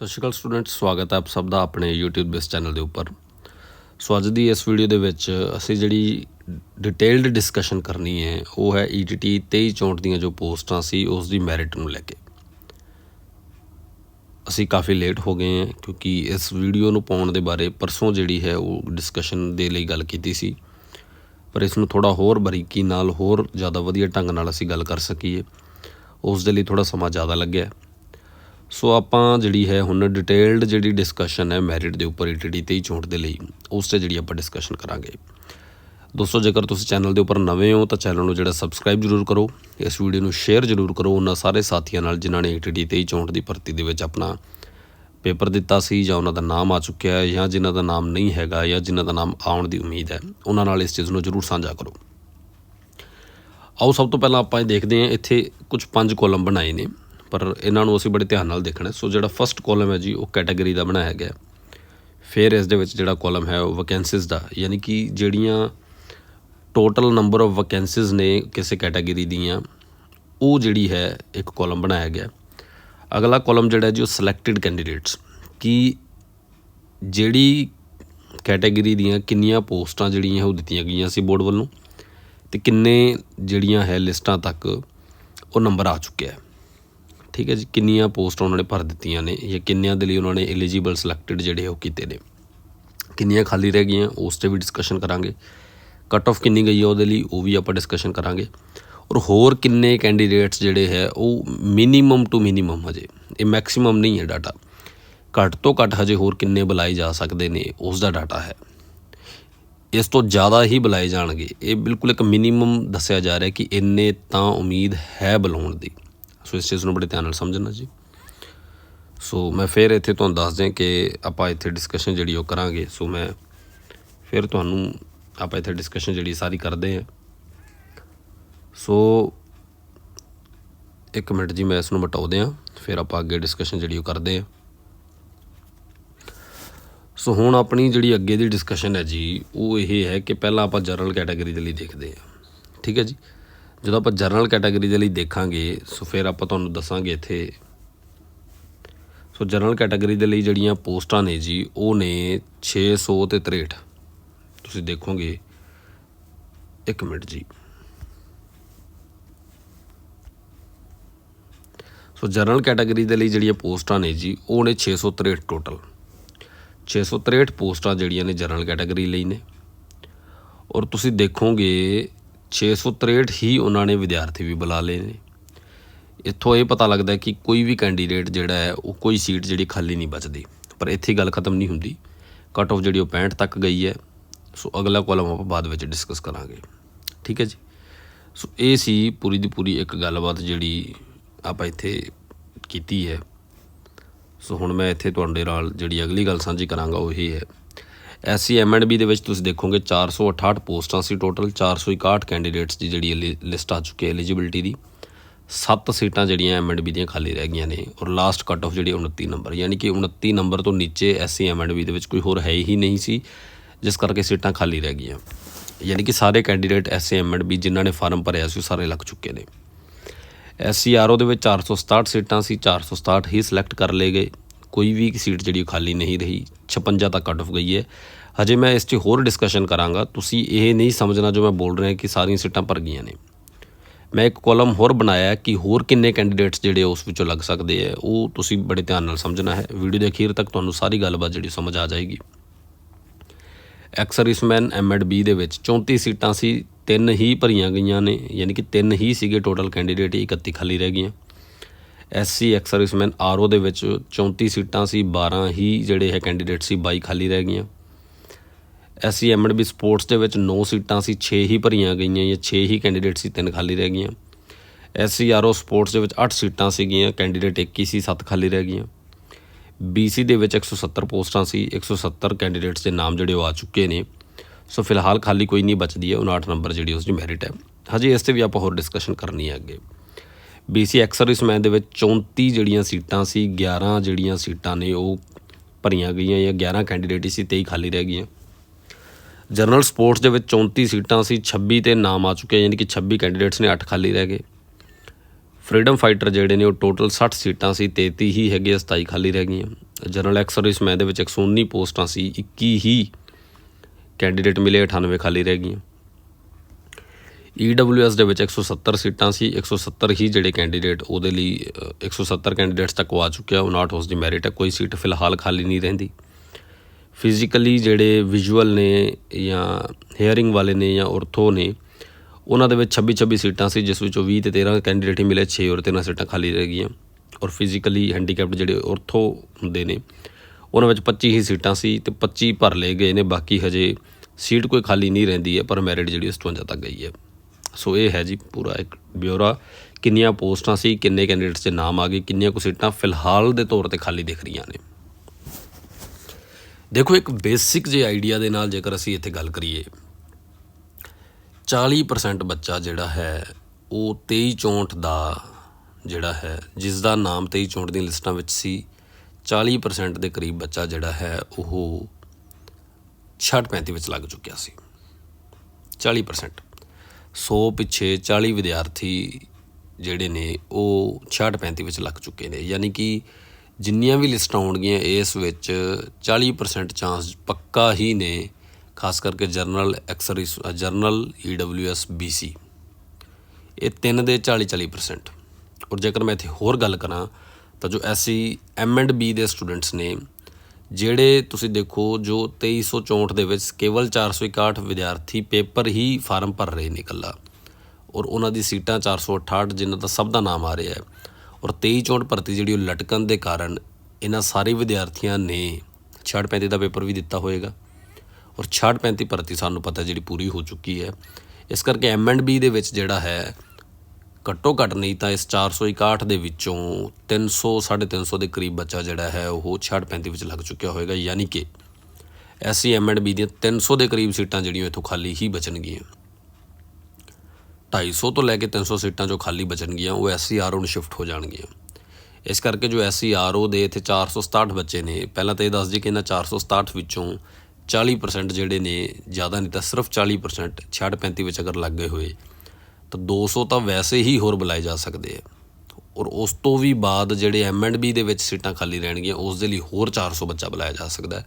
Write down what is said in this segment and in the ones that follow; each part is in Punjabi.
ਸਤਿ ਸ਼੍ਰੀ ਅਕਾਲ ਸਟੂਡੈਂਟ ਸਵਾਗਤ ਹੈ ਆਪ ਸਭ ਦਾ ਆਪਣੇ YouTube ਬੇਸ ਚੈਨਲ ਦੇ ਉੱਪਰ। ਸੋ ਅੱਜ ਦੀ ਇਸ ਵੀਡੀਓ ਦੇ ਵਿੱਚ ਅਸੀਂ ਜਿਹੜੀ ਡਿਟੇਲਡ ਡਿਸਕਸ਼ਨ ਕਰਨੀ ਹੈ, ਉਹ ਹੈ E ETT 2364 ਦੀਆਂ ਜੋ ਪੋਸਟਾਂ ਸੀ, ਉਸ ਦੀ ਮੈਰਿਟ ਨੂੰ ਲੈ ਕੇ। ਅਸੀਂ ਕਾਫੀ ਲੇਟ ਹੋ ਗਏ ਹਾਂ, ਕਿਉਂਕਿ ਇਸ ਵੀਡੀਓ ਨੂੰ ਪਾਉਣ ਦੇ ਬਾਰੇ ਪਰਸੋਂ ਜਿਹੜੀ ਹੈ, ਉਹ ਡਿਸਕਸ਼ਨ ਦੇ ਲਈ ਗੱਲ ਕੀਤੀ ਸੀ। ਪਰ ਇਸ ਨੂੰ ਥੋੜਾ ਹੋਰ ਬਰੀਕੀ ਨਾਲ, ਹੋਰ ਜ਼ਿਆਦਾ ਵਧੀਆ ਢੰਗ ਨਾਲ ਅਸੀਂ ਗੱਲ ਕਰ ਸਕੀਏ। ਉਸ ਦੇ ਲਈ ਥੋੜਾ ਸਮਾਂ ਜ਼ਿਆਦਾ ਲੱਗਿਆ। ਸੋ ਆਪਾਂ ਜਿਹੜੀ ਹੈ ਹੁਣ ਡਿਟੇਲਡ ਜਿਹੜੀ ਡਿਸਕਸ਼ਨ ਹੈ ਮੈਰਿਟ ਦੇ ਉੱਪਰ ਈਟੀਟੀ ਤੇ ਹੀ ਚੋਣ ਦੇ ਲਈ, ਉਸ ਤੇ ਜਿਹੜੀ ਆਪਾਂ ਡਿਸਕਸ਼ਨ ਕਰਾਂਗੇ। ਦੋਸਤੋ, ਜੇਕਰ ਤੁਸੀਂ ਚੈਨਲ ਦੇ ਉੱਪਰ ਨਵੇਂ ਹੋ ਤਾਂ ਚੈਨਲ ਨੂੰ ਜਿਹੜਾ ਸਬਸਕ੍ਰਾਈਬ ਜ਼ਰੂਰ ਕਰੋ, ਇਸ ਵੀਡੀਓ ਨੂੰ ਸ਼ੇਅਰ ਜ਼ਰੂਰ ਕਰੋ। ਉਹਨਾਂ ਸਾਰੇ ਸਾਥੀਆਂ ਨਾਲ ਜਿਨ੍ਹਾਂ ਨੇ ਈਟੀਟੀ ਤੇ ਹੀ ਦੀ ਭਰਤੀ ਦੇ ਵਿੱਚ ਆਪਣਾ ਪੇਪਰ ਦਿੱਤਾ ਸੀ ਜਾਂ ਉਹਨਾਂ ਦਾ ਨਾਮ ਆ ਚੁੱਕਿਆ ਹੈ ਜਾਂ ਜਿਨ੍ਹਾਂ ਦਾ ਨਾਮ ਨਹੀਂ ਹੈਗਾ ਜਾਂ ਜਿਨ੍ਹਾਂ ਦਾ ਨਾਮ ਆਉਣ ਦੀ ਉਮੀਦ ਹੈ, ਉਹਨਾਂ ਨਾਲ ਇਸ ਚੀਜ਼ ਨੂੰ ਜ਼ਰੂਰ ਸਾਂਝਾ ਕਰੋ। ਆਓ, ਸਭ ਤੋਂ ਪਹਿਲਾਂ ਆਪਾਂ ਇਹ ਦੇਖਦੇ ਹਾਂ, ਇੱਥੇ ਕੁਝ ਪੰਜ ਕਾਲਮ ਬਣਾਏ ਨੇ। ਪਰ ਇਹਨਾਂ ਨੂੰ ਅਸੀਂ ਬੜੇ ਧਿਆਨ ਨਾਲ ਦੇਖਣਾ ਸੋ ਜਿਹੜਾ ਫਰਸਟ ਕਾਲਮ ਹੈ ਜੀ, ਉਹ ਕੈਟਾਗਰੀ ਦਾ ਬਣਾਇਆ ਗਿਆ ਫਿਰ ਇਸ ਦੇ ਵਿੱਚ ਜਿਹੜਾ ਕਾਲਮ ਹੈ, ਉਹ ਵੈਕੈਂਸੀਜ਼ ਦਾ, ਯਾਨੀ ਕਿ ਜਿਹੜੀਆਂ ਟੋਟਲ ਨੰਬਰ ਆਫ ਵੈਕੈਂਸੀਜ਼ ਨੇ ਕਿਸੇ ਕੈਟਾਗਰੀ ਦੀਆਂ, ਉਹ ਜਿਹੜੀ ਹੈ, ਇੱਕ ਕਾਲਮ ਬਣਾਇਆ ਗਿਆ ਅਗਲਾ ਕਾਲਮ ਜਿਹੜਾ ਜੀ, ਉਹ ਸਿਲੈਕਟਡ ਕੈਂਡੀਡੇਟਸ ਕਿ ਜਿਹੜੀ ਕੈਟਾਗਰੀ ਦੀਆਂ ਕਿੰਨੀਆਂ ਪੋਸਟਾਂ ਜਿਹੜੀਆਂ ਉਹ ਦਿੱਤੀਆਂ ਗਈਆਂ ਸੀ ਬੋਰਡ ਵੱਲੋਂ, ਤੇ ਕਿੰਨੇ ਜਿਹੜੀਆਂ ਹੈ, ਲਿਸਟਾਂ ਤੱਕ ਉਹ ਨੰਬਰ ਆ ਚੁੱਕਿਆ ਹੈ। ਠੀਕ ਹੈ ਜੀ, ਕਿੰਨੀਆਂ ਪੋਸਟਾਂ ਉਹਨਾਂ ਨੇ ਭਰ ਦਿੱਤੀਆਂ ਨੇ ਜਾਂ ਕਿੰਨਿਆਂ ਦੇ ਲਈ ਉਹਨਾਂ ਨੇ ਐਲੀਜੀਬਲ ਸਿਲੈਕਟਡ ਜਿਹੜੇ ਉਹ ਕੀਤੇ ਨੇ। ਕਿੰਨੀਆਂ ਖਾਲੀ ਰਹਿ ਗਈਆਂ, ਉਸ ਤੇ ਵੀ ਡਿਸਕਸ਼ਨ ਕਰਾਂਗੇ। ਕਟ ਆਫ ਕਿੰਨੀ ਗਈ ਹੈ ਉਹਦੇ ਲਈ, ਉਹ ਵੀ ਆਪਾਂ ਡਿਸਕਸ਼ਨ ਕਰਾਂਗੇ। ਔਰ ਹੋਰ ਕਿੰਨੇ ਕੈਂਡੀਡੇਟਸ ਜਿਹੜੇ ਹੈ, ਉਹ ਮਿਨੀਮਮ ਟੂ ਮਿਨੀਮਮ ਹਜੇ। ਇਹ ਮੈਕਸਿਮਮ ਨਹੀਂ ਹੈ ਡਾਟਾ ਘੱਟ ਤੋਂ ਘੱਟ ਹਜੇ ਹੋਰ ਕਿੰਨੇ ਬੁਲਾਏ ਜਾ ਸਕਦੇ ਨੇ, ਉਸ ਦਾ ਡਾਟਾ ਹੈ। ਇਸ ਤੋਂ ਜ਼ਿਆਦਾ ਹੀ ਬੁਲਾਏ ਜਾਣਗੇ। ਇਹ ਬਿਲਕੁਲ ਇੱਕ ਮਿਨੀਮਮ ਦੱਸਿਆ ਜਾ ਰਿਹਾ ਕਿ ਇੰਨੇ ਤਾਂ ਉਮੀਦ ਹੈ ਬੁਲਾਉਣ ਦੀ। ਸੋ ਇਸ ਚੀਜ਼ ਨੂੰ ਬੜੇ ਧਿਆਨ ਨਾਲ ਸਮਝਣਾ ਜੀ। ਸੋ ਮੈਂ ਫਿਰ ਇੱਥੇ ਤੁਹਾਨੂੰ ਦੱਸ ਦਿਆਂ ਕਿ ਆਪਾਂ ਇੱਥੇ ਡਿਸਕਸ਼ਨ ਜਿਹੜੀ ਉਹ ਕਰਾਂਗੇ। ਸੋ ਮੈਂ ਫਿਰ ਤੁਹਾਨੂੰ ਆਪਾਂ ਇੱਥੇ ਡਿਸਕਸ਼ਨ ਜਿਹੜੀ ਸਾਰੀ ਕਰਦੇ ਹਾਂ। ਸੋ ਇੱਕ ਮਿੰਟ ਜੀ, ਮੈਂ ਇਸ ਨੂੰ ਮਿਟਾਉਂਦੇ ਹਾਂ। ਫਿਰ ਆਪਾਂ ਅੱਗੇ ਡਿਸਕਸ਼ਨ ਜਿਹੜੀ ਉਹ ਕਰਦੇ ਹਾਂ। ਸੋ ਹੁਣ ਆਪਣੀ ਜਿਹੜੀ ਅੱਗੇ ਦੀ ਡਿਸਕਸ਼ਨ ਹੈ ਜੀ, ਉਹ ਇਹ ਹੈ ਕਿ ਪਹਿਲਾਂ ਆਪਾਂ ਜਨਰਲ ਕੈਟਾਗਰੀ ਦੇ ਲਈ ਦੇਖਦੇ ਹਾਂ। ਠੀਕ ਹੈ ਜੀ? ਜਦੋਂ ਆਪਾਂ ਜਨਰਲ ਕੈਟਾਗਰੀ ਦੇ ਲਈ ਦੇਖਾਂਗੇ, ਸੋ ਫਿਰ ਆਪਾਂ ਤੁਹਾਨੂੰ ਦੱਸਾਂਗੇ ਇੱਥੇ। ਸੋ ਜਨਰਲ ਕੈਟਾਗਰੀ ਦੇ ਲਈ ਜਿਹੜੀਆਂ ਪੋਸਟਾਂ ਨੇ ਜੀ, ਉਹ ਨੇ 600 ਤੇ 63 ਤੁਸੀਂ ਦੇਖੋਗੇ। ਇੱਕ ਮਿੰਟ ਜੀ। ਸੋ ਜਨਰਲ ਕੈਟਾਗਰੀ ਦੇ ਲਈ ਜਿਹੜੀਆਂ ਪੋਸਟਾਂ ਨੇ ਜੀ, ਉਹ ਨੇ 663 ਟੋਟਲ 663 ਪੋਸਟਾਂ ਜਿਹੜੀਆਂ ਨੇ ਜਨਰਲ ਕੈਟਾਗਰੀ ਲਈ ਨੇ। ਔਰ ਤੁਸੀਂ ਦੇਖੋਗੇ 663 ਹੀ ਉਹਨਾਂ ਨੇ ਵਿਦਿਆਰਥੀ ਵੀ ਬੁਲਾ ਲਏ ਨੇ। ਇੱਥੋਂ ਇਹ ਪਤਾ ਲੱਗਦਾ ਕਿ ਕੋਈ ਵੀ ਕੈਂਡੀਡੇਟ ਜਿਹੜਾ ਹੈ, ਉਹ ਕੋਈ ਸੀਟ ਜਿਹੜੀ ਖਾਲੀ ਨਹੀਂ ਬਚਦੀ। ਪਰ ਇੱਥੇ ਗੱਲ ਖਤਮ ਨਹੀਂ ਹੁੰਦੀ। ਕਟ ਆਫ ਜਿਹੜੀ ਉਹ 65 ਤੱਕ ਗਈ ਹੈ। ਸੋ ਅਗਲਾ ਕਾਲਮ ਆਪਾਂ ਬਾਅਦ ਵਿੱਚ ਡਿਸਕਸ ਕਰਾਂਗੇ। ਠੀਕ ਹੈ ਜੀ? ਸੋ ਇਹ ਸੀ ਪੂਰੀ ਦੀ ਪੂਰੀ ਇੱਕ ਗੱਲਬਾਤ ਜਿਹੜੀ ਆਪਾਂ ਇੱਥੇ ਕੀਤੀ ਹੈ। ਸੋ ਹੁਣ ਮੈਂ ਇੱਥੇ ਤੁਹਾਡੇ ਨਾਲ ਜਿਹੜੀ ਅਗਲੀ ਗੱਲ ਸਾਂਝੀ ਕਰਾਂਗਾ, ਉਹ ਇਹ ਹੈ ਐਸਸੀ ਐਮਐਂਡਬੀ ਦੇ ਵਿੱਚ ਤੁਸੀਂ ਦੇਖੋਗੇ 468 ਪੋਸਟਾਂ ਸੀ ਟੋਟਲ 461 ਕੈਂਡੀਡੇਟਸ ਦੀ ਜਿਹੜੀ ਲਿਸਟ ਆ ਚੁੱਕੀ ਹੈ ਐਲੀਜੀਬਿਲਟੀ ਦੀ। 7 ਸੀਟਾਂ ਜਿਹੜੀਆਂ ਐਮਐਂਡਬੀ ਦੀਆਂ ਖਾਲੀ ਰਹਿ ਗਈਆਂ ਨੇ ਔਰ ਲਾਸਟ ਕੱਟ ਆਫ ਜਿਹੜੀ 29 ਨੰਬਰ, ਯਾਨੀ ਕਿ 29 ਨੰਬਰ ਤੋਂ ਨੀਚੇ ਐਸਸੀ ਐਮਐਂਡਬੀ ਦੇ ਵਿੱਚ ਕੋਈ ਹੋਰ ਹੈ ਹੀ ਨਹੀਂ ਸੀ, ਜਿਸ ਕਰਕੇ ਸੀਟਾਂ ਖਾਲੀ ਰਹਿ ਗਈਆਂ। ਯਾਨੀ ਕਿ ਸਾਰੇ ਕੈਂਡੀਡੇਟ ਐਸਸੀ ਐਮਐਂਡਬੀ ਜਿਨ੍ਹਾਂ ਨੇ ਫਾਰਮ ਭਰਿਆ ਸੀ ਉਹ ਸਾਰੇ ਲੱਗ ਚੁੱਕੇ ਨੇ। ਐਸਸੀਆਰਓ ਦੇ ਵਿੱਚ 467 ਸੀਟਾਂ ਸੀ 467 ਹੀ ਸਿਲੈਕਟ ਕਰ ਲਏ ਗਏ। ਕੋਈ ਵੀ ਸੀਟ ਜਿਹੜੀ ਖਾਲੀ ਨਹੀਂ ਰਹੀ 56 ਤੱਕ ਕੱਟ ਆਫ ਗਈ ਹੈ। ਹਜੇ ਮੈਂ ਇਸ 'ਚ ਹੋਰ ਡਿਸਕਸ਼ਨ ਕਰਾਂਗਾ। ਤੁਸੀਂ ਇਹ ਨਹੀਂ ਸਮਝਣਾ ਜੋ ਮੈਂ ਬੋਲ ਰਿਹਾ ਕਿ ਸਾਰੀਆਂ ਸੀਟਾਂ ਭਰ ਗਈਆਂ ਨੇ। ਮੈਂ ਇੱਕ ਕਾਲਮ ਹੋਰ ਬਣਾਇਆ ਕਿ ਹੋਰ ਕਿੰਨੇ ਕੈਂਡੀਡੇਟਸ ਜਿਹੜੇ ਉਸ ਵਿੱਚੋਂ ਲੱਗ ਸਕਦੇ ਆ ਉਹ ਤੁਸੀਂ ਬੜੇ ਧਿਆਨ ਨਾਲ ਸਮਝਣਾ ਹੈ। ਵੀਡੀਓ ਦੇ ਅਖੀਰ ਤੱਕ ਤੁਹਾਨੂੰ ਸਾਰੀ ਗੱਲਬਾਤ ਜਿਹੜੀ ਸਮਝ ਆ ਜਾਏਗੀ। ਐਕਸਰਵਿਸਮੈਨ ਐਮਐਡ ਬੀ ਦੇ ਵਿੱਚ 34 ਸੀਟਾਂ ਸੀ, ਤਿੰਨ ਹੀ ਭਰੀਆਂ ਗਈਆਂ ਨੇ, ਯਾਨੀ ਕਿ ਤਿੰਨ ਹੀ ਸੀਗੇ ਟੋਟਲ ਕੈਂਡੀਡੇਟ 31 ਖਾਲੀ ਰਹਿ ਗਈਆਂ। ਐਸਸੀ ਐਕਸਰਵਿਸਮੈਨ ਆਰਓ ਦੇ ਵਿੱਚ 34 ਸੀਟਾਂ ਸੀ 12 ਹੀ ਜਿਹੜੇ ਹੈ ਕੈਂਡੀਡੇਟ ਸੀ 22 ਖਾਲੀ ਰਹਿ ਗਈਆਂ। ਐਸਸੀ ਐਮਐਡਬੀ ਸਪੋਰਟਸ ਦੇ ਵਿੱਚ 9 ਸੀਟਾਂ ਸੀ 6 ਹੀ ਭਰੀਆਂ ਗਈਆਂ ਜਾਂ 6 ਹੀ ਕੈਂਡੀਡੇਟ ਸੀ, ਤਿੰਨ ਖਾਲੀ ਰਹਿ ਗਈਆਂ। ਐਸਸੀ ਆਰਓ ਸਪੋਰਟਸ ਦੇ ਵਿੱਚ 8 ਸੀਟਾਂ ਸੀਗੀਆਂ ਕੈਂਡੀਡੇਟ 21 ਸੀ 7 ਖਾਲੀ ਰਹਿ ਗਈਆਂ। ਬੀਸੀ ਦੇ ਵਿੱਚ 170 ਪੋਸਟਾਂ ਸੀ 170 ਕੈਂਡੀਡੇਟਸ ਦੇ ਨਾਮ ਜਿਹੜੇ ਉਹ ਆ ਚੁੱਕੇ ਨੇ। ਸੋ ਫਿਲਹਾਲ ਖਾਲੀ ਕੋਈ ਨਹੀਂ ਬਚਦੀ ਹੈ 59 ਨੰਬਰ ਜਿਹੜੀ ਉਸ ਦੀ ਮੈਰਿਟ ਹੈ। ਹਜੇ ਇਸ ਤੇ ਵੀ ਆਪਾਂ ਹੋਰ ਡਿਸਕਸ਼ਨ ਕਰਨੀ ਹੈ ਅੱਗੇ। ਬੀਸੀ ਐਕਸਰਵਿਸਮੈਨ ਦੇ ਵਿੱਚ 34 ਜਿਹੜੀਆਂ ਸੀਟਾਂ ਸੀ 11 ਜਿਹੜੀਆਂ ਸੀਟਾਂ ਨੇ, ਉਹ ਭਰੀਆਂ ਗਈਆਂ ਜਾਂ 11 ਕੈਂਡੀਡੇਟ ਹੀ ਸੀ 23 ਖਾਲੀ ਰਹਿ ਗਈਆਂ। ਜਨਰਲ ਸਪੋਰਟਸ ਦੇ ਵਿੱਚ 34 ਸੀਟਾਂ ਸੀ 26 ਤੇ ਨਾਮ ਆ ਚੁੱਕੇ ਯਾਨੀ ਕਿ 26 ਕੈਂਡੀਡੇਟਸ ਨੇ 8 ਖਾਲੀ ਰਹਿ ਗਏ। ਫਰੀडम ਫਾਈਟਰ ਜਿਹੜੇ ਨੇ, ਉਹ ਟੋਟਲ 60 ਸੀਟਾਂ ਸੀ 33 ਹੀ ਹੈਗੇ 27 ਖਾਲੀ ਰਹਿ ਗਈਆਂ। ਜਨਰਲ ਐਕਸ-ਸਰਵਿਸਮੈਨ ਦੇ ਵਿੱਚ 119 ਪੋਸਟਾਂ ਸੀ 21 ਹੀ ਕੈਂਡੀਡੇਟ ਮਿਲੇ 98 ਖਾਲੀ ਰਹਿ ਗਈਆਂ। EWS ਦੇ ਵਿੱਚ 170 ਸੀਟਾਂ ਸੀ 170 ਹੀ ਜਿਹੜੇ ਕੈਂਡੀਡੇਟ ਉਹਦੇ ਲਈ ਅ, 170 ਕੈਂਡੀਡੇਟਸ ਤੱਕ ਉਹ ਆ ਚੁੱਕਿਆ ਉਹ ਨਾਟ ਹਾਊਸ ਦੀ ਮੈਰਿਟ ਹੈ ਕੋਈ ਸੀਟ ਫਿਲਹਾਲ ਖਾਲੀ ਨਹੀਂ ਰਹਿੰਦੀ। ਫਿਜ਼ੀਕਲੀ ਜਿਹੜੇ ਵਿਜ਼ੂਅਲ ਨੇ ਜਾਂ ਹੇਅਰਿੰਗ ਵਾਲੇ ਨੇ ਜਾਂ ਔਰਥੋ ਨੇ ਉਹਨਾਂ ਦੇ ਵਿੱਚ 26 26 ਸੀਟਾਂ ਸੀ ਜਿਸ ਵਿੱਚੋਂ 20 ਤੇ 13 ਕੈਂਡੀਡੇਟ ਹੀ ਮਿਲੇ 6 ਔਰ 13 ਸੀਟਾਂ ਖਾਲੀ ਰਹਿ ਗਈਆਂ। ਔਰ ਫਿਜ਼ੀਕਲੀ ਹੈਂਡੀਕੈਪਡ ਜਿਹੜੇ ਔਰਥੋ ਹੁੰਦੇ ਨੇ ਉਹਨਾਂ ਵਿੱਚ 25 ਹੀ ਸੀਟਾਂ ਸੀ ਤੇ 25 ਭਰ ਲਏ ਗਏ ਨੇ ਬਾਕੀ ਹਜੇ ਸੀਟ ਕੋਈ ਖਾਲੀ ਨਹੀਂ ਰਹਿੰਦੀ ਹੈ ਪਰ ਮੈਰਿਟ ਜਿਹੜੀ 57 ਤੱਕ ਗਈ ਹੈ। ਸੋ ਇਹ ਹੈ ਜੀ ਪੂਰਾ ਇੱਕ ਬਿਊਰਾ। ਕਿੰਨੀਆਂ ਪੋਸਟਾਂ ਸੀ, ਕਿੰਨੇ ਕੈਂਡੀਡੇਟਸ ਦੇ ਨਾਮ ਆ ਗਏ, ਕਿੰਨੀਆਂ ਕੁ ਸੀਟਾਂ ਫਿਲਹਾਲ ਦੇ ਤੌਰ ਤੇ ਖਾਲੀ ਦਿਖ ਰਹੀਆਂ ਨੇ। ਦੇਖੋ, ਇੱਕ ਬੇਸਿਕ ਜੇ ਆਈਡੀਆ ਦੇ ਨਾਲ ਜੇਕਰ ਅਸੀਂ ਇੱਥੇ ਗੱਲ ਕਰੀਏ 40% ਬੱਚਾ ਜਿਹੜਾ ਹੈ, ਉਹ 23 ਚੌਂਠ ਦਾ ਜਿਹੜਾ ਹੈ ਜਿਸ ਦਾ ਨਾਮ 23 ਚੌਂਠ ਦੀਆਂ ਲਿਸਟਾਂ ਵਿੱਚ ਸੀ 40% ਦੇ ਕਰੀਬ ਬੱਚਾ ਜਿਹੜਾ ਹੈ, ਉਹ 65 ਵਿੱਚ ਲੱਗ ਚੁੱਕਿਆ ਸੀ। 40% 100 ਪਿੱਛੇ 40 ਵਿਦਿਆਰਥੀ ਜਿਹੜੇ ਨੇ, ਉਹ 66 35 ਵਿੱਚ ਲੱਗ ਚੁੱਕੇ ਨੇ। ਯਾਨੀ ਕਿ ਜਿੰਨੀਆਂ ਵੀ ਲਿਸਟਾਂ ਆਉਣਗੀਆਂ, ਇਸ ਵਿੱਚ 40% ਚਾਂਸ ਪੱਕਾ ਹੀ ਨੇ, ਖਾਸ ਕਰਕੇ ਜਰਨਲ ਐਕਸਰਿਸ ਜਰਨਲ ਈਡਬਲਯੂਐਸ ਬੀਸੀ ਇਹ ਤਿੰਨ ਦੇ 40 40% ਔਰ ਜੇਕਰ ਮੈਂ ਇੱਥੇ ਹੋਰ ਗੱਲ ਕਰਾਂ, ਤਾਂ ਜੋ ਐਸਸੀ ਐਮ ਐਂਡ ਬੀ ਦੇ ਸਟੂਡੈਂਟਸ ਨੇ ਜਿਹੜੇ ਤੁਸੀਂ ਦੇਖੋ ਜੋ 2364 ਦੇ ਵਿੱਚ ਕੇਵਲ 461 ਵਿਦਿਆਰਥੀ ਪੇਪਰ ਹੀ ਫਾਰਮ ਭਰ ਰਹੇ ਨੇ ਇਕੱਲਾ। ਔਰ ਉਹਨਾਂ ਦੀ ਸੀਟਾਂ 468 ਜਿਨ੍ਹਾਂ ਦਾ ਸਭ ਦਾ ਨਾਮ ਆ ਰਿਹਾ ਹੈ। ਔਰ 2364 ਭਰਤੀ ਜਿਹੜੀ ਉਹ ਲਟਕਣ ਦੇ ਕਾਰਨ ਇਹਨਾਂ ਸਾਰੇ ਵਿਦਿਆਰਥੀਆਂ ਨੇ 65 ਦਾ ਪੇਪਰ ਵੀ ਦਿੱਤਾ ਹੋਏਗਾ। ਔਰ 65 ਭਰਤੀ ਸਾਨੂੰ ਪਤਾ ਜਿਹੜੀ ਪੂਰੀ ਹੋ ਚੁੱਕੀ ਹੈ। ਇਸ ਕਰਕੇ ਐਮ ਐਂਡ ਬੀ ਦੇ ਵਿੱਚ ਜਿਹੜਾ ਹੈ ਘੱਟੋ ਘੱਟ ਨਹੀਂ ਤਾਂ ਇਸ 461 ਦੇ ਵਿੱਚੋਂ 300 350 ਦੇ ਕਰੀਬ ਬੱਚਾ ਜਿਹੜਾ ਹੈ, ਉਹ 65 ਵਿੱਚ ਲੱਗ ਚੁੱਕਿਆ ਹੋਏਗਾ। ਯਾਨੀ ਕਿ ਐਸਸੀ ਐਮ ਐਂਡ ਬੀ ਦੀਆਂ 300 ਦੇ ਕਰੀਬ ਸੀਟਾਂ ਜਿਹੜੀਆਂ ਇੱਥੋਂ ਖਾਲੀ ਹੀ ਬਚਣਗੀਆਂ। 250 ਤੋਂ ਲੈ ਕੇ 300 ਸੀਟਾਂ ਜੋ ਖਾਲੀ ਬਚਣਗੀਆਂ, ਉਹ ਐਸਸੀ ਆਰਓ ਨੂੰ ਸ਼ਿਫਟ ਹੋ ਜਾਣਗੀਆਂ। ਇਸ ਕਰਕੇ ਜੋ ਐਸਸੀ ਆਰਓ ਦੇ ਇੱਥੇ 467 ਬੱਚੇ ਨੇ, ਪਹਿਲਾਂ ਤਾਂ ਇਹ ਦੱਸ ਜੀ ਕਿ ਇਹਨਾਂ 467 ਵਿੱਚੋਂ 40% ਜਿਹੜੇ ਨੇ, ਜ਼ਿਆਦਾ ਨਹੀਂ ਤਾਂ ਸਿਰਫ 40% 65 ਵਿੱਚ ਅਗਰ ਲੱਗ ਗਏ ਹੋਏ ਤਾਂ 200 ਤਾਂ ਵੈਸੇ ਹੀ ਹੋਰ ਬੁਲਾਏ ਜਾ ਸਕਦੇ ਆ। ਔਰ ਉਸ ਤੋਂ ਵੀ ਬਾਅਦ ਜਿਹੜੇ ਐਮ ਐਂਡ ਬੀ ਦੇ ਵਿੱਚ ਸੀਟਾਂ ਖਾਲੀ ਰਹਿਣਗੀਆਂ, ਉਸ ਦੇ ਲਈ ਹੋਰ 400 ਬੱਚਾ ਬੁਲਾਇਆ ਜਾ ਸਕਦਾ ਹੈ।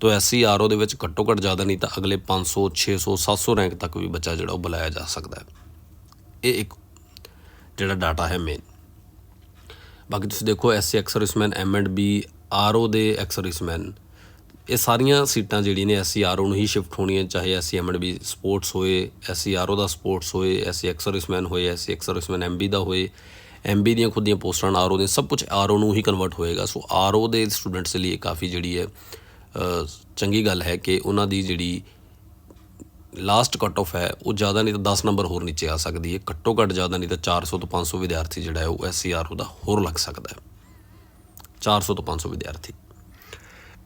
ਤਾਂ ਐਸਸੀ ਆਰਓ ਦੇ ਵਿੱਚ ਘੱਟੋ ਘੱਟ ਜ਼ਿਆਦਾ ਨਹੀਂ ਤਾਂ ਅਗਲੇ 500 600 700 ਰੈਂਕ ਤੱਕ ਵੀ ਬੱਚਾ ਜਿਹੜਾ ਉਹ ਬੁਲਾਇਆ ਜਾ ਸਕਦਾ ਹੈ। ਇਹ ਇੱਕ ਜਿਹੜਾ ਡਾਟਾ ਹੈ ਮੇਨ ਬਾਕੀ ਤੁਸੀਂ ਦੇਖੋ SC ex serviceman M and B RO ਦੇ ਐਕਸਰਵਿਸਮੈਨ ਇਹ ਸਾਰੀਆਂ ਸੀਟਾਂ ਜਿਹੜੀਆਂ ਨੇ ਐਸਸੀ ਆਰਓ ਨੂੰ ਹੀ ਸ਼ਿਫਟ ਹੋਣੀਆਂ, ਚਾਹੇ SC M and B sports ਹੋਏ ਐਸਸੀ ਆਰਓ ਦਾ ਸਪੋਰਟਸ ਹੋਏ ਐਸਸੀ ਐਕਸਰਵਿਸਮੈਨ ਹੋਏ ਐਸਸੀ ਐਕਸਰਵਿਸਮੈਨ ਐਮਬੀ ਦਾ ਹੋਏ ਐਮਬੀ ਦੀਆਂ ਖੁਦ ਦੀਆਂ ਪੋਸਟਾਂ ਆਰਓ ਦੇ ਸਭ ਕੁਝ ਆਰਓ ਨੂੰ ਹੀ ਕਨਵਰਟ ਹੋਏਗਾ। ਸੋ ਆਰਓ ਦੇ ਸਟੂਡੈਂਟਸ ਲਈ ਕਾਫੀ ਜਿਹੜੀ ਹੈ ਚੰਗੀ ਗੱਲ ਹੈ ਕਿ ਉਹਨਾਂ ਦੀ ਜਿਹੜੀ ਲਾਸਟ ਕੱਟ ਆਫ ਹੈ, ਉਹ ਜ਼ਿਆਦਾ ਨਹੀਂ ਤਾਂ 10 ਨੰਬਰ ਹੋਰ ਨੀਚੇ ਆ ਸਕਦੀ ਹੈ। ਘੱਟੋ ਘੱਟ ਜ਼ਿਆਦਾ ਨਹੀਂ ਤਾਂ 400 ਤੋਂ 500 ਵਿਦਿਆਰਥੀ ਜਿਹੜਾ ਹੈ, ਉਹ ਐਸਸੀਆਰਓ ਦਾ ਹੋਰ ਲੱਗ ਸਕਦਾ ਹੈ। 400 ਤੋਂ 500 ਵਿਦਿਆਰਥੀ।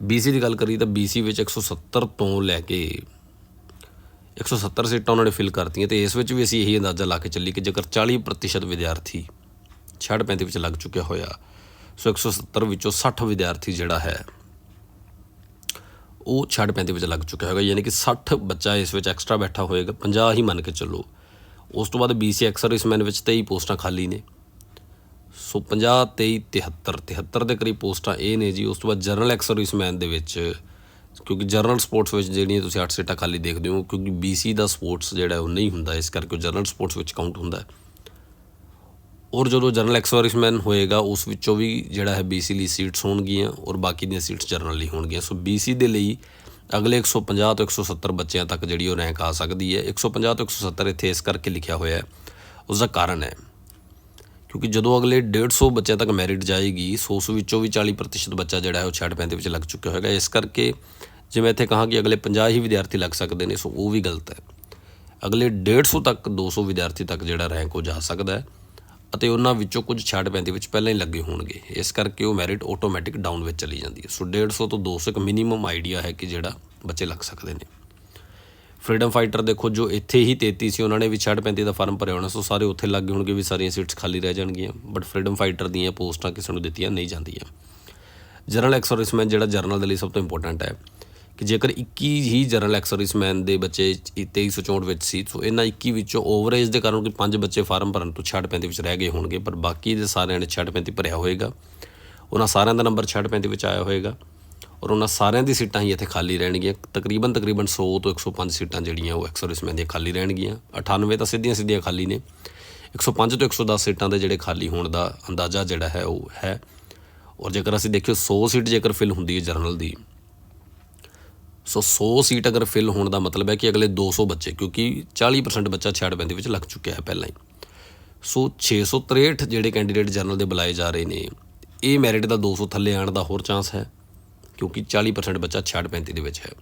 BC ਦੀ ਗੱਲ ਕਰੀ ਤਾਂ BC ਵਿੱਚ 170 ਤੋਂ ਲੈ ਕੇ 170 ਸੀਟਾਂ ਉਹਨਾਂ ਨੇ ਫਿਲ ਕਰਤੀਆਂ ਤੇ ਇਸ ਵਿੱਚ ਵੀ ਅਸੀਂ ਇਹੀ ਅੰਦਾਜ਼ਾ ਲਾ ਕੇ ਚੱਲੀ ਕਿ ਜੇਕਰ 40% ਵਿਦਿਆਰਥੀ 65 ਵਿੱਚ ਲੱਗ ਚੁੱਕਿਆ ਹੋਇਆ, ਸੋ 170 ਵਿੱਚੋਂ 60 ਵਿਦਿਆਰਥੀ ਜਿਹੜਾ ਹੈ, ਉਹ 65 ਵਿੱਚ ਲੱਗ ਚੁੱਕਿਆ ਹੋਏਗਾ, ਯਾਨੀ ਕਿ 60 ਬੱਚਾ ਇਸ ਵਿੱਚ ਐਕਸਟਰਾ ਬੈਠਾ ਹੋਏਗਾ 50 ਹੀ ਮੰਨ ਕੇ ਚੱਲੋ। ਉਸ ਤੋਂ ਬਾਅਦ BC ਐਕਸਰਵਿਸਮੈਨ ਵਿੱਚ 23 ਪੋਸਟਾਂ ਖਾਲੀ ਨੇ। ਸੋ 50 23 73 73 ਦੇ ਕਰੀਬ ਪੋਸਟਾਂ ਇਹ ਨੇ ਜੀ। ਉਸ ਤੋਂ ਬਾਅਦ ਜਨਰਲ ਐਕਸਰਵਿਸਮੈਨ ਦੇ ਵਿੱਚ, ਕਿਉਂਕਿ ਜਨਰਲ ਸਪੋਰਟਸ ਵਿੱਚ ਜਿਹੜੀਆਂ ਤੁਸੀਂ 8 ਸੀਟਾਂ ਖਾਲੀ ਦੇਖਦੇ ਹੋ, ਕਿਉਂਕਿ BC ਦਾ ਸਪੋਰਟਸ ਜਿਹੜਾ ਉਹ ਨਹੀਂ ਹੁੰਦਾ, ਇਸ ਕਰਕੇ ਉਹ ਜਨਰਲ ਸਪੋਰਟਸ ਵਿੱਚ ਕਾਊਂਟ ਹੁੰਦਾ ਹੈ। ਔਰ ਜਦੋਂ ਜਨਰਲ ਐਕਸਰਵਿਸਮੈਨ ਹੋਏਗਾ, ਉਸ ਵਿੱਚੋਂ ਵੀ ਜਿਹੜਾ ਹੈ BC ਲਈ ਸੀਟਸ ਹੋਣਗੀਆਂ, ਔਰ ਬਾਕੀ ਦੀਆਂ ਸੀਟਸ ਜਨਰਲ ਲਈ ਹੋਣਗੀਆਂ। ਸੋ BC ਦੇ ਲਈ ਅਗਲੇ 150 ਤੋਂ 170 ਬੱਚਿਆਂ ਤੱਕ ਜਿਹੜੀ ਉਹ ਰੈਂਕ ਆ ਸਕਦੀ ਹੈ। 150 ਤੋਂ 170 ਇੱਥੇ ਇਸ ਕਰਕੇ ਲਿਖਿਆ ਹੋਇਆ ਹੈ ਉਸ ਦਾ ਕਾਰਨ ਹੈ। ਕਿਉਂਕਿ ਜਦੋਂ ਅਗਲੇ 150 ਬੱਚਿਆਂ ਤੱਕ ਮੈਰਿਟ ਜਾਏਗੀ 100 ਸੌ ਵਿੱਚੋਂ ਵੀ 40% ਬੱਚਾ ਜਿਹੜਾ ਹੈ ਉਹ 65 ਵਿੱਚ ਲੱਗ ਚੁੱਕਿਆ ਹੋਵੇਗਾ ਇਸ ਕਰਕੇ ਜਿਵੇਂ ਇੱਥੇ ਕਹਾਂ ਕਿ ਅਗਲੇ 50 ਹੀ ਵਿਦਿਆਰਥੀ ਲੱਗ ਸਕਦੇ ਨੇ, ਸੋ ਉਹ ਵੀ ਗਲਤ ਹੈ। ਅਗਲੇ 150 ਤੱਕ 200 ਵਿਦਿਆਰਥੀ ਤੱਕ ਜਿਹੜਾ ਰੈਂਕ ਹੋ ਜਾ ਸਕਦਾ ਹੈ ਅਤੇ ਉਹਨਾਂ ਵਿੱਚੋਂ ਕੁਝ 65 ਵਿੱਚ ਪਹਿਲਾਂ ਹੀ ਲੱਗੇ ਹੋਣਗੇ। ਇਸ ਕਰਕੇ ਉਹ ਮੈਰਿਟ ਆਟੋਮੈਟਿਕ ਡਾਊਨ ਵਿੱਚ ਚਲੀ ਜਾਂਦੀ ਹੈ। ਸੋ 150 ਤੋਂ 200 ਇੱਕ ਮਿਨੀਮਮ ਆਈਡੀਆ ਹੈ ਕਿ ਜਿਹੜਾ ਬੱਚੇ ਲੱਗ ਸਕਦੇ ਨੇ। ਫਰੀडम ਫਾਈਟਰ ਦੇਖੋ, ਜੋ ਇੱਥੇ ਹੀ 33 ਸੀ, ਉਹਨਾਂ ਨੇ ਵੀ 66 35 ਦਾ ਫਾਰਮ ਭਰਿਆ ਹੋਣਾ, ਸੋ ਸਾਰੇ ਉੱਥੇ ਲੱਗ ਹੋਣਗੇ ਵੀ ਸਾਰੀਆਂ ਸੀਟਸ ਖਾਲੀ ਰਹਿ ਜਾਣਗੀਆਂ ਬਟ ਫਰੀडम ਫਾਈਟਰ ਦੀਆਂ ਪੋਸਟਾਂ ਕਿਸੇ ਨੂੰ ਦਿੱਤੀਆਂ ਨਹੀਂ ਜਾਂਦੀਆਂ। ਜਨਰਲ ਐਕਸਰਵਿਸਮੈਨ ਜਿਹੜਾ ਜਰਨਲ ਦੇ ਲਈ ਸਭ ਤੋਂ ਇੰਪੋਰਟੈਂਟ ਹੈ, ਕਿ ਜੇਕਰ 21 ਹੀ ਜਨਰਲ ਐਕਸਰਵਿਸਮੈਨ ਦੇ ਬੱਚੇ 2364 ਵਿੱਚ ਸੀ, ਸੋ ਇਹਨਾਂ 21 ਵਿੱਚੋਂ ਓਵਰੇਜ ਦੇ ਕਾਰਨ ਕਿ ਪੰਜ ਬੱਚੇ ਫਾਰਮ ਭਰਨ ਤੋਂ 66 35 ਵਿੱਚ ਰਹਿ ਗਏ ਹੋਣਗੇ, ਪਰ ਬਾਕੀ ਦੇ ਸਾਰਿਆਂ ਨੇ 66 35 ਭਰਿਆ ਹੋਏਗਾ। ਉਹਨਾਂ ਸਾਰਿਆਂ ਦਾ ਨੰਬਰ 66 35 ਵਿੱਚ ਆਇਆ ਹੋਏਗਾ। ਔਰ ਉਹਨਾਂ ਸਾਰਿਆਂ ਦੀ ਸੀਟਾਂ ਹੀ ਇੱਥੇ ਖਾਲੀ ਰਹਿਣਗੀਆਂ। ਤਕਰੀਬਨ ਤਕਰੀਬਨ 100 ਤੋਂ 105 ਸੀਟਾਂ ਜਿਹੜੀਆਂ ਉਹ ਐਕਸਰਵਿਸਮੈਨ ਦੀਆਂ ਖਾਲੀ ਰਹਿਣਗੀਆਂ। 98 ਤਾਂ ਸਿੱਧੀਆਂ ਸਿੱਧੀਆਂ ਖਾਲੀ ਨੇ। 105 ਤੋਂ 110 ਸੀਟਾਂ ਦੇ ਜਿਹੜੇ ਖਾਲੀ ਹੋਣ ਦਾ ਅੰਦਾਜ਼ਾ ਜਿਹੜਾ ਹੈ ਉਹ ਹੈ। ਔਰ ਜੇਕਰ ਅਸੀਂ ਦੇਖਿਓ 100 ਸੀਟ ਜੇਕਰ ਫਿਲ ਹੁੰਦੀ ਹੈ ਜਰਨਲ ਦੀ, ਸੋ 100 ਸੀਟ ਅਗਰ ਫਿਲ ਹੋਣ ਦਾ ਮਤਲਬ ਹੈ ਕਿ ਅਗਲੇ 200 ਬੱਚੇ, ਕਿਉਂਕਿ 40% ਬੱਚਾ 65 ਦੇ ਵਿੱਚ ਲੱਗ ਚੁੱਕਿਆ ਹੈ ਪਹਿਲਾਂ ਹੀ। ਸੋ 663 ਜਿਹੜੇ ਕੈਂਡੀਡੇਟ ਜਰਨਲ ਦੇ ਬੁਲਾਏ ਜਾ ਰਹੇ ਨੇ, ਇਹ ਮੈਰਿਟ ਦਾ 200 ਥੱਲੇ ਆਉਣ ਦਾ ਹੋਰ ਚਾਂਸ ਹੈ। ਕਿਉਂਕਿ 40% ਬੱਚਾ 66 35 ਦੇ ਵਿੱਚ ਹੈ।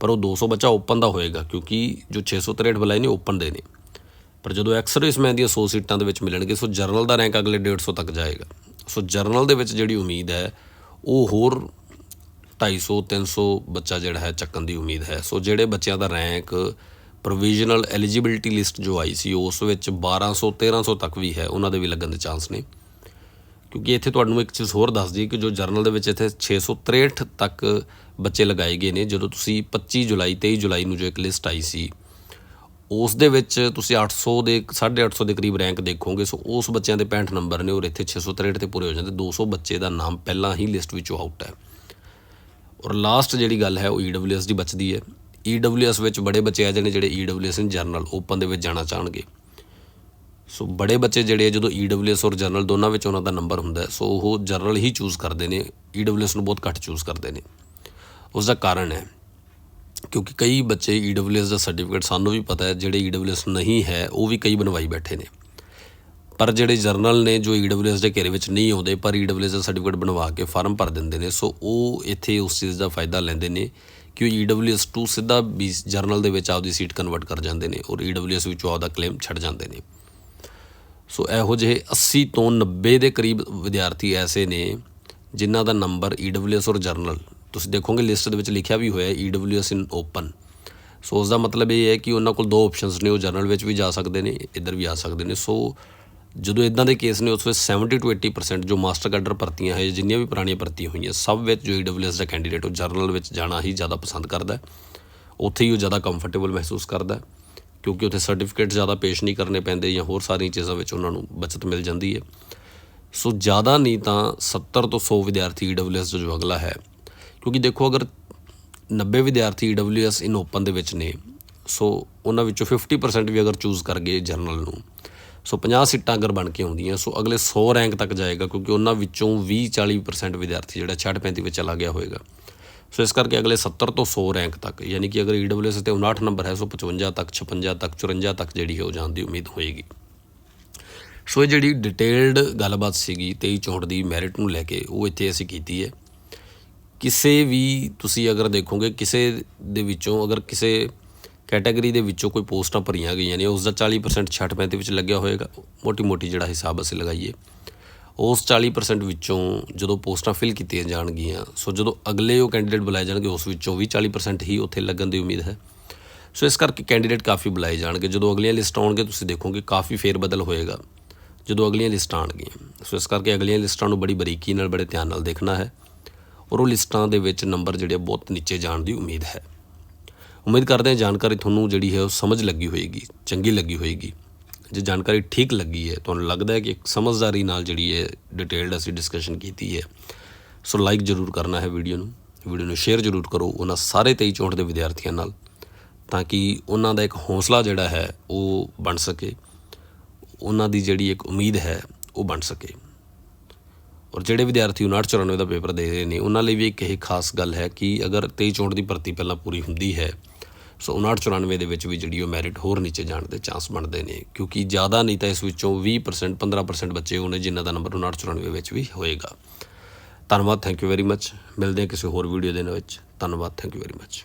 ਪਰ ਉਹ 200 ਬੱਚਾ ਓਪਨ ਦਾ ਹੋਏਗਾ, ਕਿਉਂਕਿ ਜੋ 663 ਬੁਲਾਏ ਨੇ ਓਪਨ ਦੇ ਨੇ। ਪਰ ਜਦੋਂ ਐਕਸਰਵਿਸਮੈਨ ਦੀਆਂ 100 ਸੀਟਾਂ ਦੇ ਵਿੱਚ ਮਿਲਣਗੇ, ਸੋ ਜਰਨਲ ਦਾ ਰੈਂਕ ਅਗਲੇ 150 ਤੱਕ ਜਾਏਗਾ। ਸੋ ਜਰਨਲ ਦੇ ਵਿੱਚ ਜਿਹੜੀ ਉਮੀਦ ਹੈ, ਉਹ ਹੋਰ 250 300 ਬੱਚਾ ਜਿਹੜਾ ਹੈ ਚੱਕਣ ਦੀ ਉਮੀਦ ਹੈ। ਸੋ ਜਿਹੜੇ ਬੱਚਿਆਂ ਦਾ ਰੈਂਕ ਪ੍ਰੋਵੀਜ਼ਨਲ ਐਲੀਜੀਬਿਲਟੀ ਲਿਸਟ ਜੋ ਆਈ ਸੀ, ਉਸ ਵਿੱਚ 1200 1300 ਤੱਕ ਵੀ ਹੈ, ਉਹਨਾਂ ਦੇ ਵੀ ਲੱਗਣ ਦੇ ਚਾਂਸ ਨੇ। ਕਿਉਂਕਿ ਇੱਥੇ ਤੁਹਾਨੂੰ ਇੱਕ ਚੀਜ਼ ਹੋਰ ਦੱਸ ਦਈਏ ਕਿ ਜੋ ਜਰਨਲ ਦੇ ਵਿੱਚ ਇੱਥੇ 663 ਤੱਕ ਬੱਚੇ ਲਗਾਏ ਗਏ ਨੇ, ਜਦੋਂ ਤੁਸੀਂ 25 ਜੁਲਾਈ 23 ਜੁਲਾਈ ਨੂੰ ਜੋ ਇੱਕ ਲਿਸਟ ਆਈ ਸੀ, ਉਸ ਦੇ ਵਿੱਚ ਤੁਸੀਂ 800 ਦੇ 850 ਦੇ ਕਰੀਬ ਰੈਂਕ ਦੇਖੋਗੇ, ਸੋ ਉਸ ਬੱਚਿਆਂ ਦੇ 65 ਨੰਬਰ ਨੇ ਔਰ ਇੱਥੇ 663 ਤੇ ਪੂਰੇ ਹੋ ਜਾਂਦੇ 200 ਬੱਚੇ ਦਾ ਨਾਮ ਪਹਿਲਾਂ ਹੀ ਲਿਸਟ ਵਿੱਚੋਂ ਆਊਟ ਹੈ। ਔਰ ਲਾਸਟ ਜਿਹੜੀ ਗੱਲ ਹੈ, ਉਹ ਈਡਬਲਯੂਐਸ ਦੀ ਬਚਦੀ ਹੈ। ਈਡਬਲਯੂਐਸ ਵਿੱਚ ਬੜੇ ਬੱਚੇ ਆ ਜਿਹੜੇ ਜਿਹੜੇ ਈਡਬਲਯੂਐਸ ਇਨ ਜਰਨਲ ਓਪਨ ਦੇ ਵਿੱਚ ਜਾਣਾ ਚਾਹਣਗੇ। ਸੋ ਬੜੇ ਬੱਚੇ ਜਿਹੜੇ ਆ, ਜਦੋਂ ਈਡਬਲਯੂਐਸ ਔਰ ਜਰਨਲ ਦੋਨਾਂ ਵਿੱਚ ਉਹਨਾਂ ਦਾ ਨੰਬਰ ਹੁੰਦਾ ਸੋ ਉਹ ਜਨਰਲ ਹੀ ਚੂਜ਼ ਕਰਦੇ ਨੇ ਈਡਬਲਯੂਐਸ ਨੂੰ ਬਹੁਤ ਘੱਟ ਚੂਜ਼ ਕਰਦੇ ਨੇ। ਉਸ ਦਾ ਕਾਰਨ ਹੈ, ਕਿਉਂਕਿ ਕਈ ਬੱਚੇ ਈਡਬਲਯੂਐਸ ਦਾ ਸਰਟੀਫਿਕੇਟ ਸਾਨੂੰ ਵੀ ਪਤਾ ਹੈ, ਜਿਹੜੇ ਈਡਬਲਯੂਐਸ ਨਹੀਂ ਹੈ, ਉਹ ਵੀ ਕਈ ਬਣਵਾਈ ਬੈਠੇ ਨੇ। ਪਰ ਜਿਹੜੇ ਜਰਨਲ ਨੇ ਜੋ ਈਡਬਲਯੂਐਸ ਦੇ ਘੇਰੇ ਵਿੱਚ ਨਹੀਂ ਆਉਂਦੇ, ਪਰ ਈਡਬਲਯੂਐਸ ਦਾ ਸਰਟੀਫਿਕੇਟ ਬਣਵਾ ਕੇ ਫਾਰਮ ਭਰ ਦਿੰਦੇ ਨੇ, ਸੋ ਉਹ ਇੱਥੇ ਉਸ ਚੀਜ਼ ਦਾ ਫਾਇਦਾ ਲੈਂਦੇ ਨੇ ਕਿ ਉਹ ਈਡਬਲਯੂਐਸ ਟੂ ਸਿੱਧਾ ਵੀ ਜਰਨਲ ਦੇ ਵਿੱਚ ਆਪਦੀ ਸੀਟ ਕਨਵਰਟ ਕਰ ਜਾਂਦੇ ਨੇ ਔਰ ਈਡਬਲਯੂਐਸ ਵਿੱਚੋਂ ਆਪਦਾ ਕਲੇਮ ਛੱਡ ਜਾਂਦੇ ਨੇ। ਸੋ ਇਹੋ ਜਿਹੇ 80 ਤੋਂ 90 ਦੇ ਕਰੀਬ ਵਿਦਿਆਰਥੀ ਐਸੇ ਨੇ ਜਿਨ੍ਹਾਂ ਦਾ ਨੰਬਰ ਈਡਬਲਯੂਐਸ ਔਰ ਜਰਨਲ। ਤੁਸੀਂ ਦੇਖੋਗੇ ਲਿਸਟ ਦੇ ਵਿੱਚ ਲਿਖਿਆ ਵੀ ਹੋਇਆ ਹੈ ਈਡਬਲਯੂਐਸ ਇਨ ਓਪਨ। ਸੋ ਉਸ ਦਾ ਮਤਲਬ ਇਹ ਹੈ ਕਿ ਉਹਨਾਂ ਕੋਲ ਦੋ ਆਪਸ਼ਨਸ ਨੇ, ਉਹ ਜਰਨਲ ਵਿੱਚ ਵੀ ਜਾ ਸਕਦੇ ਨੇ, ਇੱਧਰ ਵੀ ਆ ਸਕਦੇ ਨੇ। ਸੋ ਜਦੋਂ ਇਦਾਂ ਦੇ ਕੇਸ ਨੇ, ਉਸ ਵਿੱਚ 70 ਤੋਂ 80% ਜੋ ਮਾਸਟਰ ਕੈਡਰ ਭਰਤੀਆਂ ਹੈ, ਜਿੰਨੀਆਂ ਵੀ ਪੁਰਾਣੀਆਂ ਭਰਤੀਆਂ ਹੋਈਆਂ, ਸਭ ਵਿੱਚ ਜੋ ਈਡਬਲਯੂਐਸ ਦਾ ਕੈਂਡੀਡੇਟ, ਉਹ ਜਰਨਲ ਵਿੱਚ ਜਾਣਾ ਹੀ ਜ਼ਿਆਦਾ ਪਸੰਦ ਕਰਦਾ ਹੈ। ਉੱਥੇ ਹੀ ਉਹ ਜ਼ਿਆਦਾ ਕੰਫਰਟੇਬਲ ਮਹਿਸੂਸ ਕਰਦਾ ਹੈ। ਕਿਉਂਕਿ ਉੱਥੇ ਸਰਟੀਫਿਕੇਟ ਜ਼ਿਆਦਾ ਪੇਸ਼ ਨਹੀਂ ਕਰਨੇ ਪੈਂਦੇ ਜਾਂ ਹੋਰ ਸਾਰੀਆਂ ਚੀਜ਼ਾਂ ਵਿੱਚ ਉਹਨਾਂ ਨੂੰ ਬਚਤ ਮਿਲ ਜਾਂਦੀ ਹੈ। ਸੋ ਜ਼ਿਆਦਾ ਨਹੀਂ ਤਾਂ 70 ਤੋਂ 100 ਵਿਦਿਆਰਥੀ ਈਡਬਲਯੂਐਸ ਜੋ ਅਗਲਾ ਹੈ। ਕਿਉਂਕਿ ਦੇਖੋ ਅਗਰ 90 ਵਿਦਿਆਰਥੀ ਈਡਬਲਯੂਐਸ ਇਨ ਓਪਨ ਦੇ ਵਿੱਚ ਨੇ, ਸੋ ਉਹਨਾਂ ਵਿੱਚੋਂ 50% ਵੀ ਅਗਰ ਚੂਜ਼ ਕਰ ਗਏ ਜਰਨਲ ਨੂੰ, ਸੋ 50 ਸੀਟਾਂ ਅਗਰ ਬਣ ਕੇ ਆਉਂਦੀਆਂ, ਸੋ ਅਗਲੇ 100 ਰੈਂਕ ਤੱਕ ਜਾਏਗਾ ਕਿਉਂਕਿ ਉਹਨਾਂ ਵਿੱਚੋਂ 20 40% ਵਿਦਿਆਰਥੀ ਜਿਹੜਾ 66 35 ਵਿੱਚ ਚਲਾ ਗਿਆ ਹੋਏਗਾ। ਸੋ ਇਸ ਕਰਕੇ ਅਗਲੇ 70 ਤੋਂ 100 ਰੈਂਕ ਤੱਕ, ਯਾਨੀ ਕਿ ਅਗਰ ਈਡਬਲਯੂਐਸ ਤੇ 59 ਨੰਬਰ ਹੈ, ਸੋ 55 ਤੱਕ 56 ਤੱਕ 54 ਤੱਕ ਜਿਹੜੀ ਹੈ ਉਹ ਜਾਣ ਦੀ ਉਮੀਦ ਹੋਏਗੀ। ਸੋ ਇਹ ਜਿਹੜੀ ਡਿਟੇਲਡ ਗੱਲਬਾਤ ਸੀਗੀ 23 64 ਦੀ ਮੈਰਿਟ ਨੂੰ ਲੈ ਕੇ, ਉਹ ਇੱਥੇ ਅਸੀਂ ਕੀਤੀ ਹੈ। ਕਿਸੇ ਵੀ ਤੁਸੀਂ ਅਗਰ ਦੇਖੋਗੇ, ਕਿਸੇ ਦੇ ਵਿੱਚੋਂ ਅਗਰ ਕਿਸੇ ਕੈਟਾਗਰੀ ਦੇ ਵਿੱਚੋਂ ਕੋਈ ਪੋਸਟਾਂ ਭਰੀਆਂ ਗਈਆਂ ਨੇ, ਉਸ ਦਾ 40% 60 35 ਵਿੱਚ ਲੱਗਿਆ ਹੋਏਗਾ ਮੋਟੀ ਮੋਟੀ ਜਿਹੜਾ ਹਿਸਾਬ ਅਸੀਂ ਲਗਾਈਏ। ਉਸ 40% ਵਿੱਚੋਂ ਜਦੋਂ ਪੋਸਟਾਂ ਫਿਲ ਕੀਤੀਆਂ ਜਾਣਗੀਆਂ, ਸੋ ਜਦੋਂ ਅਗਲੇ ਉਹ ਕੈਂਡੀਡੇਟ ਬੁਲਾਏ ਜਾਣਗੇ, ਉਸ ਵਿੱਚੋਂ ਵੀ 40% ਹੀ ਉੱਥੇ ਲੱਗਣ ਦੀ ਉਮੀਦ ਹੈ। ਸੋ ਇਸ ਕਰਕੇ ਕੈਂਡੀਡੇਟ ਕਾਫੀ ਬੁਲਾਏ ਜਾਣਗੇ। ਜਦੋਂ ਅਗਲੀਆਂ ਲਿਸਟ ਆਉਣਗੇ, ਤੁਸੀਂ ਦੇਖੋਗੇ ਕਾਫੀ ਫੇਰ ਬਦਲ ਹੋਏਗਾ, ਜਦੋਂ ਅਗਲੀਆਂ ਲਿਸਟਾਂ ਆਉਣਗੀਆਂ। ਸੋ ਇਸ ਕਰਕੇ ਅਗਲੀਆਂ ਲਿਸਟਾਂ ਨੂੰ ਬੜੀ ਬਰੀਕੀ ਨਾਲ, ਬੜੇ ਧਿਆਨ ਨਾਲ ਦੇਖਣਾ ਹੈ ਔਰ ਉਹ ਲਿਸਟਾਂ ਦੇ ਵਿੱਚ ਨੰਬਰ ਜਿਹੜੇ ਬਹੁਤ ਨੀਚੇ ਜਾਣ ਦੀ ਉਮੀਦ ਹੈ। ਉਮੀਦ ਕਰਦੇ ਹਾਂ ਜਾਣਕਾਰੀ ਤੁਹਾਨੂੰ ਜਿਹੜੀ ਹੈ ਉਹ ਸਮਝ ਲੱਗੀ ਹੋਏਗੀ, ਚੰਗੀ ਲੱਗੀ ਹੋਏਗੀ। ਜੇ ਜਾਣਕਾਰੀ ਠੀਕ ਲੱਗੀ ਹੈ, ਤੁਹਾਨੂੰ ਲੱਗਦਾ ਹੈ ਕਿ ਇੱਕ ਸਮਝਦਾਰੀ ਨਾਲ ਜਿਹੜੀ ਹੈ ਡਿਟੇਲਡ ਅਸੀਂ ਡਿਸਕਸ਼ਨ ਕੀਤੀ ਹੈ, ਸੋ ਲਾਈਕ ਜ਼ਰੂਰ ਕਰਨਾ ਹੈ ਵੀਡੀਓ ਨੂੰ। ਵੀਡੀਓ ਨੂੰ ਸ਼ੇਅਰ ਜ਼ਰੂਰ ਕਰੋ ਉਹਨਾਂ ਸਾਰੇ 23 ਚੌਂਹਠ ਦੇ ਵਿਦਿਆਰਥੀਆਂ ਨਾਲ, ਤਾਂ ਕਿ ਉਹਨਾਂ ਦਾ ਇੱਕ ਹੌਸਲਾ ਜਿਹੜਾ ਹੈ ਉਹ ਬਣ ਸਕੇ, ਉਹਨਾਂ ਦੀ ਜਿਹੜੀ ਇੱਕ ਉਮੀਦ ਹੈ ਉਹ ਬਣ ਸਕੇ। ਔਰ ਜਿਹੜੇ ਵਿਦਿਆਰਥੀ 59 94 ਦਾ ਪੇਪਰ ਦੇ ਰਹੇ ਨੇ, ਉਹਨਾਂ ਲਈ ਵੀ ਇੱਕ ਇਹ ਖਾਸ ਗੱਲ ਹੈ ਕਿ ਅਗਰ 23 ਚੌਂਹਠ ਦੀ ਭਰਤੀ ਪਹਿਲਾਂ ਪੂਰੀ ਹੁੰਦੀ ਹੈ ਸੋ 59 94 ਦੇ ਵਿੱਚ ਵੀ ਜਿਹੜੀ ਉਹ ਮੈਰਿਟ ਹੋਰ ਨੀਚੇ ਜਾਣ ਦੇ ਚਾਂਸ ਬਣਦੇ ਨੇ, ਕਿਉਂਕਿ ਜ਼ਿਆਦਾ ਨਹੀਂ ਤਾਂ ਇਸ ਵਿੱਚੋਂ 20% 15% ਬੱਚੇ ਹੋਣੇ ਜਿਨ੍ਹਾਂ ਦਾ ਨੰਬਰ 59 94 ਵਿੱਚ ਵੀ ਹੋਏਗਾ। ਧੰਨਵਾਦ ਥੈਂਕ ਯੂ ਵੈਰੀ ਮੱਚ ਮਿਲਦੇ ਹਾਂ ਕਿਸੇ ਹੋਰ ਵੀਡੀਓ ਦੇ ਵਿੱਚ। ਧੰਨਵਾਦ ਥੈਂਕ ਯੂ ਵੈਰੀ ਮੱਚ